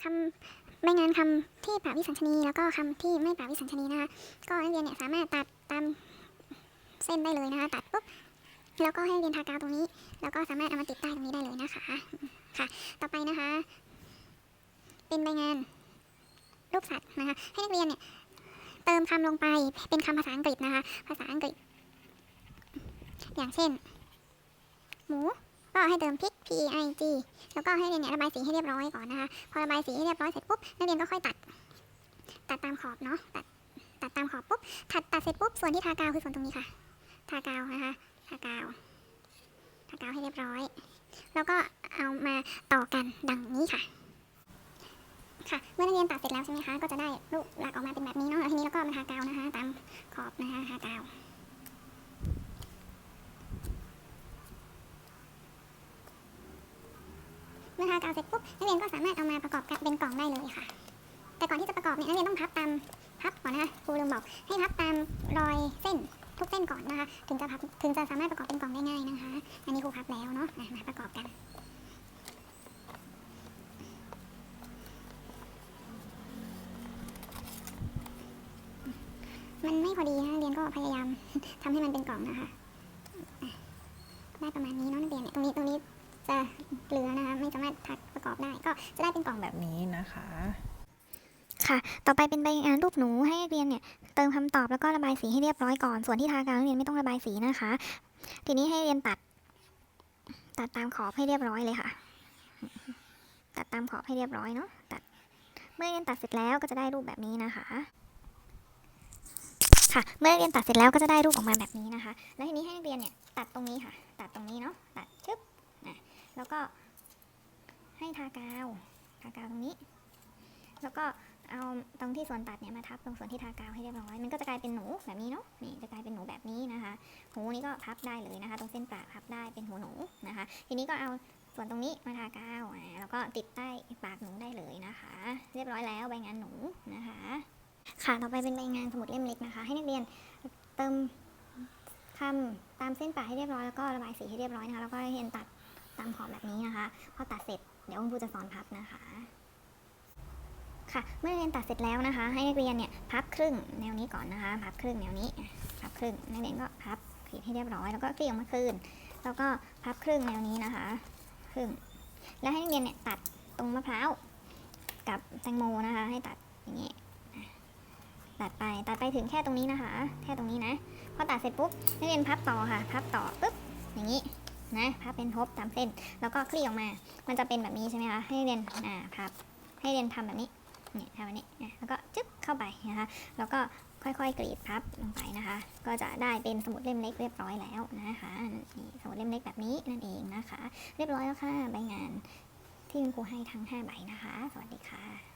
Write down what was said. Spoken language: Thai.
หรับคำใบงานคำที่ปราวิสัญชนี แล้วก็คำที่ไม่ปราวิสัญชนีนะคะก็นักเรียนเนี่ยสามารถตัดตามเส้นได้เลยนะคะตัดปุ๊บแล้วก็ให้นักเรียนทากาวตรงนี้ แล้วก็สามารถเอามาติดใต้ตรงนี้ได้เลยนะคะค่ะ ต่อไปนะคะ เป็นใบงานรูปสัตว์นะคะ ให้นักเรียนเนี่ยเติมคำลงไปเป็นคำภาษาอังกฤษนะคะ ภาษาอังกฤษ อย่างเช่น หมู ก็ให้เติมพริก P I G แล้วก็ให้เรียนเนี่ยระบายสีให้เรียบร้อยก่อนนะคะพอระบายสีให้เรียบร้อยเสร็จปุ๊บนักเรียนก็ค่อยตัด ตัดตามขอบเนาะตัดตัดตามขอบปุ๊บถัดตัดเสร็จปุ๊บส่วนที่ทากาวคือส่วนตรงนี้ค่ะ ทากาวนะคะทากาว ทากาวให้เรียบร้อย แล้วก็เอามาต่อกันดังนี้ค่ะค่ะเมื่อนักเรียนตัดเสร็จแล้วใช่ไหมคะ ก็จะได้รูปหลักออกมาเป็นแบบนี้เนาะแล้วทีนี้เราก็มาทากาวนะคะ ตามขอบนะคะทากาว เมื่อทากาวเสร็จปุ๊บนักเรียนก็สามารถเอามาประกอบกันเป็นกล่องได้เลยค่ะ แต่ก่อนที่จะประกอบเนี่ยนักเรียนต้องพับตามพับก่อนนะคะครูลืมบอกให้พับตามรอยเส้นทุกเส้นก่อนนะคะ ถึงจะพับถึงจะสามารถประกอบเป็นกล่องได้ง่ายนะคะ อันนี้ครูพับแล้วเนาะมาประกอบกันมันไม่พอดีนะนักเรียนก็พยายามทำให้มันเป็นกล่องนะคะอะได้ประมาณนี้เนาะนักเรียนเนี่ยตรงนี้ตรงนี้ จะเหลือนะคะไม่สามารถถักประกอบได้ ก็จะได้เป็นกล่องแบบนี้นะคะ ค่ะ ต่อไปเป็นใบงานรูปหนูให้นักเรียนเนี่ยเติมคำตอบแล้วก็ระบายสีให้เรียบร้อยก่อน ส่วนที่ทากาวนักเรียนไม่ต้องระบายสีนะคะ ทีนี้ให้เรียนตัด ตัดตามขอบให้เรียบร้อยเลยค่ะ ตัดตามขอบให้เรียบร้อยเนาะตัด เมื่อเรียนตัดเสร็จแล้วก็จะได้รูปแบบนี้นะคะค่ะเมื่อเรียนตัดเสร็จแล้วก็จะได้รูปออกมาแบบนี้นะคะ แล้วทีนี้ให้นักเรียนเนี่ยตัดตรงนี้ค่ะ ตัดตรงนี้เนาะ ตัดชึบ แล้วก็ให้ทากาวทากาวตรงนี้ แล้วก็เอาตรงที่ส่วนตัดเนี่ยมาทับตรงส่วนที่ทากาวให้เรียบร้อย มันก็จะกลายเป็นหนูแบบนี้เนาะ นี่จะกลายเป็นหนูแบบนี้นะคะ หูนี้ก็พับได้เลยนะคะ ตรงเส้นปากพับได้เป็นหูหนูนะคะ ทีนี้ก็เอาส่วนตรงนี้มาทากาวอ่าแล้วก็ติดใต้ปากหนูได้เลยนะคะ เรียบร้อยแล้วใบงานหนูนะคะ ค่ะ ต่อไปเป็นใบงานสมุดเล่มเล็กนะคะ ให้นักเรียนเติมคำตามเส้นปากให้เรียบร้อยแล้วก็ระบายสีให้เรียบร้อยนะคะ แล้วก็ให้เรียนตัด ตามขอบแบบนี้นะคะ พอตัดเสร็จเดี๋ยวคุณครูจะสอนพับนะคะ ค่ะ เมื่อเรียนตัดเสร็จแล้วนะคะ ให้นักเรียนเนี่ยพับครึ่งแนวนี้ก่อนนะคะ พับครึ่งแนวนี้ พับครึ่งนักเรียนก็พับขีดให้เรียบร้อยแล้วก็เกลี่ยออกมาคืน แล้วก็พับครึ่งแนวนี้นะคะ ครึ่ง แล้วให้นักเรียนเนี่ยตัดตรงมะพร้าวกับแตงโมนะคะ ให้ตัดอย่างนี้ตัดไปตัดไปถึงแค่ตรงนี้นะคะ แค่ตรงนี้นะ พอตัดเสร็จปุ๊บนักเรียนพับต่อค่ะ พับต่อปุ๊บอย่างนี้ นะพับเป็นทบตามเส้น แล้วก็คลี่ออกมา มันจะเป็นแบบนี้ใช่ไหมคะให้เรียนอ่าพับให้เรียนทำแบบนี้เนี่ยทำอันนี้นะแล้วก็จึ๊บเข้าไปนะคะแล้วก็ค่อยๆกรีดพับลงไปนะคะ ก็จะได้เป็นสมุดเล่มเล็กเรียบร้อยแล้วนะคะนี่สมุดเล่มเล็กแบบนี้นั่นเองนะคะ เรียบร้อยแล้วค่ะใบงานที่คุณครูให้ทั้ง5ใบนะคะ สวัสดีค่ะ